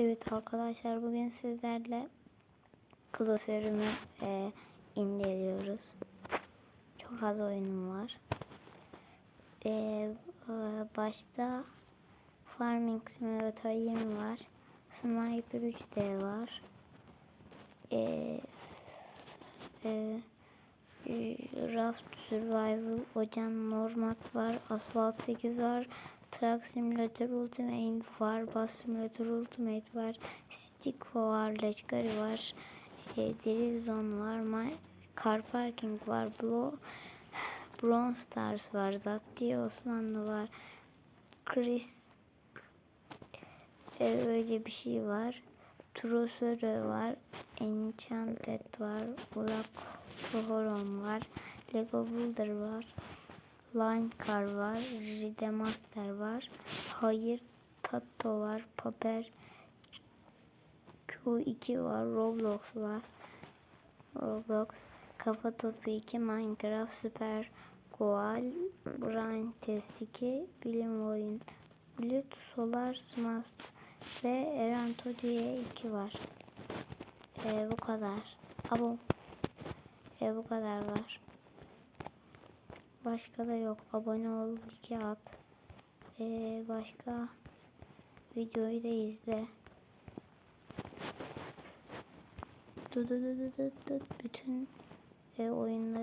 Evet arkadaşlar bugün sizlerle klasörümü e, inceliyoruz. Çok az oyunum var. E, e, başta Farming Simulator 20 var. Sniper 3D var. E, e, e, Raft Survival Ocan Normat var. Asphalt 8 var. Truck Simulator Ultimate var. Bus Simulator Ultimate var. Stick var. Leşkari var. E, Drill Zone var. My, Car Parking var. Blow, Bronze Stars var. Zaptiye Osmanlı var. Chris e, öyle bir şey var. Trosoro var. Enchanted var. Black Tohoron var. Lego Builder var. Line Car var. Ridemaster var. Hayır Tato var. Paper Q2 var. Roblox var. Roblox Kafa Topu 2 Minecraft Super Goal Brain Test 2 Bilim Oyun Blut Solar Smart ve Eranto diye 2 var. Ee, bu kadar. Abo. Ee, bu kadar var. Başka da yok. Abone ol, like at. Ee, başka videoyu da izle. Dı dı dı dı dı dı. Bütün e, oyunlarımın